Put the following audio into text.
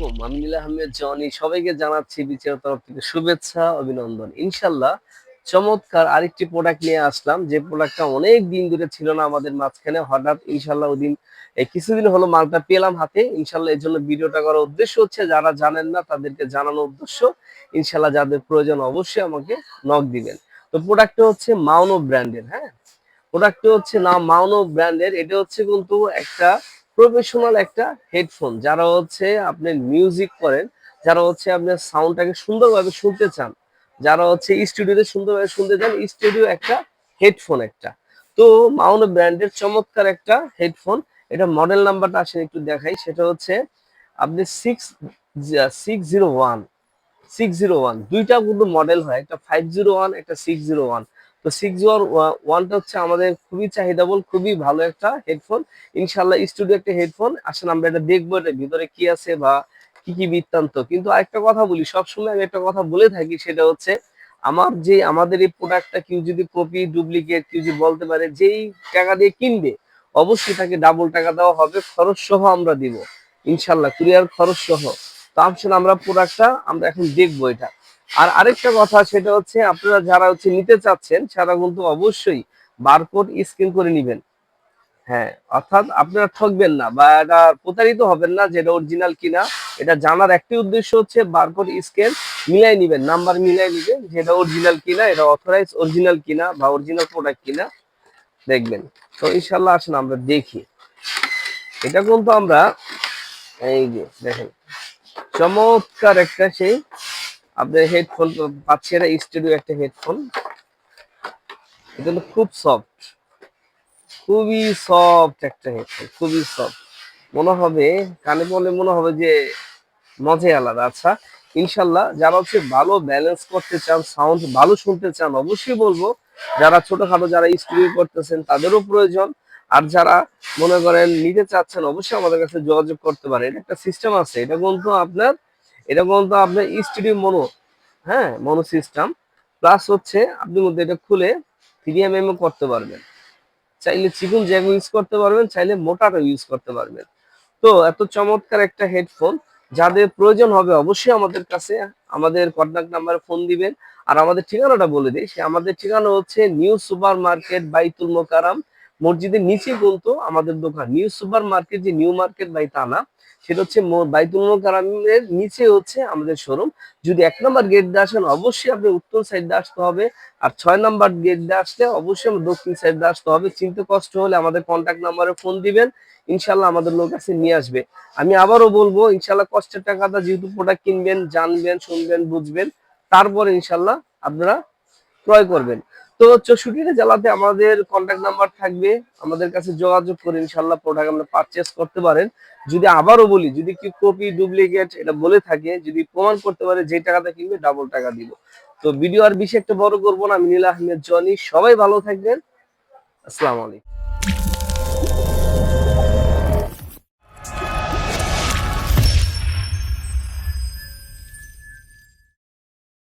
আলাইকুম। আমি নীলা আহমেদ, জনি। সবাইকে জানাচ্ছি বিচার তরফ থেকে শুভেচ্ছা, অভিনন্দন। ইনশাল্লাহ চমৎকার আরেকটি প্রোডাক্ট নিয়ে আসলাম। যে প্রোডাক্টটা অনেক দিন ধরে ছিল না আমাদের মাঝখানে, হঠাৎ ইনশাল্লাহ ওদিন কিছুদিন হলো মালটা পেলাম হাতে। ইনশাল্লাহ এর জন্য ভিডিওটা করার উদ্দেশ্য হচ্ছে, যারা জানেন না তাদেরকে জানানোর উদ্দেশ্য ইনশাল্লাহ যাদের প্রয়োজন অবশ্যই আমাকে নক দিবেন। তো প্রোডাক্টটা হচ্ছে মাউনো ব্র্যান্ডের হ্যাঁ? প্রোডাক্টটা হচ্ছে না মাউনো ব্র্যান্ডের এটা হচ্ছে কিন্তু একটা প্রফেশনাল একটা হেডফোন যারা হচ্ছে আপনি মিউজিক করেন, যারা হচ্ছে আপনার সাউন্ডটাকে সুন্দরভাবে শুনতে চান, যারা হচ্ছে স্টুডিওতে সুন্দরভাবে শুনতে চান স্টুডিও একটা হেডফোন একটা। তো মাউনো ব্র্যান্ডের চমৎকার একটা হেডফোন এটা মডেল নাম্বারটা আসেন একটু দেখাই, সেটা হচ্ছে আপনি six six zero one six zero one দুইটা কিন্তু মডেল হয়, একটা ফাইভ জিরো ওয়ান একটা সিক্স জিরো ওয়ান তো সিক্স জিরো ওয়ানটা হচ্ছে আমাদের খুবই চাহিদাবল, খুবই ভালো একটা হেডফোন ইনশাল্লাহ স্টুডিও একটা হেডফোন আসলে আমরা এটা দেখব এটা ভিতরে কি আছে বা কি কি বৃত্তান্ত। কিন্তু আরেকটা কথা বলি, সবসময় আমি একটা কথা বলে থাকি, সেটা হচ্ছে আমার যে আমাদের এই প্রোডাক্টটা কেউ যদি কপি ডুপ্লিকেট কেউ যদি বলতে পারে, যেই টাকা দিয়ে কিনবে, অবশ্যই তাকে ডাবল টাকা দেওয়া হবে খরচ সহ আমরা দিব। ইনশাল্লাহ কুরিয়ার খরচ সহ তো আসলে আমরা প্রোডাক্টটা আমরা এখন দেখব এটা। আর আরেকটা কথা সেটা হচ্ছে আপনারা যারা হচ্ছে নিতে চাচ্ছেন তারা কিন্তু অবশ্যই বারকোড স্ক্যান করে নেবেন। হ্যাঁ অর্থাৎ আপনারা ঠকবেন না বা এটা প্রতারিত হবেন না যেটা অরিজিনাল কিনা। এটা জানার একটি উদ্দেশ্য হচ্ছে বারকোড স্ক্যান মিলাই নিবেন, নাম্বার মিলাই নিবেন যেটা অরিজিনাল কিনা, এটা অথরাইজ অরিজিনাল কিনা বা অরিজিনাল প্রোডাক্ট কিনা দেখবেন। তো ইনশাল্লাহ আসেন, আমরা দেখি। এটা কিন্তু আমরা, এই যে দেখেন, চমৎকার একটা সেই আপনার হেডফোন পাচ্ছি এটা স্টুডিও একটা হেডফোন এটা খুব সফট খুবই সফট একটা হেডফোন খুবই সফট মনে হবে, কানে বলে মনে হবে যে মজাই আলাদা। আচ্ছা ইনশাল্লাহ যারা হচ্ছে ভালো ব্যালেন্স করতে চান সাউন্ড ভালো শুনতে চান, অবশ্যই বলব, যারা ছোটখাটো যারা স্টুডিও করতেছেন, তাদেরও প্রয়োজন। আর যারা মনে করেন নিতে চাচ্ছেন, অবশ্যই আমাদের কাছে যোগাযোগ করতে পারেন। একটা সিস্টেম আছে, এটা কিন্তু আপনার এটা কিন্তু আপনার স্টুডিও মনো হ্যাঁ মনো সিস্টেম প্লাস হচ্ছে আপনি মধ্যে এটা খুলে থ্রি এম এম করতে পারবেন। চাইলে চিকুন জ্যাক ইউজ করতে পারবেন, চাইলে মোটাটা ইউজ করতে পারবেন। তো এত চমৎকার একটা হেডফোন যাদের প্রয়োজন হবে অবশ্যই আমাদের কাছে, আমাদের কন্ট্যাক্ট নাম্বারে ফোন দিবেন। আর আমাদের ঠিকানাটা বলে দিই, সে আমাদের ঠিকানা হচ্ছে নিউ সুপার মার্কেট বাইতুল মোকারাম মসজিদের নিচে বলতো আমাদের দোকান। নিউ সুপার মার্কেট যে নিউ মার্কেট বাই তা না সেটা হচ্ছে বাইতুল নিচে হচ্ছে আমাদের শোরুম যদি এক নম্বর গেট দিয়ে আসেন, অবশ্যই আপনি উত্তর সাইড দিয়ে আসতে হবে। আর ছয় নম্বর গেট দিয়ে আসলে অবশ্যই আমরা দক্ষিণ সাইড দিয়ে আসতে হবে। চিনতে কষ্ট হলে আমাদের কন্ট্যাক্ট নাম্বারে ফোন দিবেন। ইনশাল্লাহ আমাদের লোক আছে, নিয়ে আসবে। আমি আবারও বলব ইনশাল্লাহ কষ্টের টাকাটা যেহেতু প্রোডাক্ট কিনবেন, জানবেন, শুনবেন, বুঝবেন, তারপরে ইনশাল্লাহ আপনারা ক্রয় করবেন। তো চৌষট্টিটা জেলাতে আমাদের কন্ট্যাক্ট নাম্বার থাকবে। আমাদের কাছে যোগাযোগ করে ইনশাল্লাহ প্রোডাক্ট আমরা পারচেস করতে পারেন। যদি আবারও বলি, যদি কি কপি ডুপ্লিকেট এটা বলে থাকে, যদি প্রমাণ করতে পারে যে টাকাটা কিনবে ডাবল টাকা দিব। তো ভিডিও আর বেশি একটা বড় করব না। আমি নীলা আহমেদ, জনি, সবাই ভালো থাকবেন। আসসালামু আলাইকুম।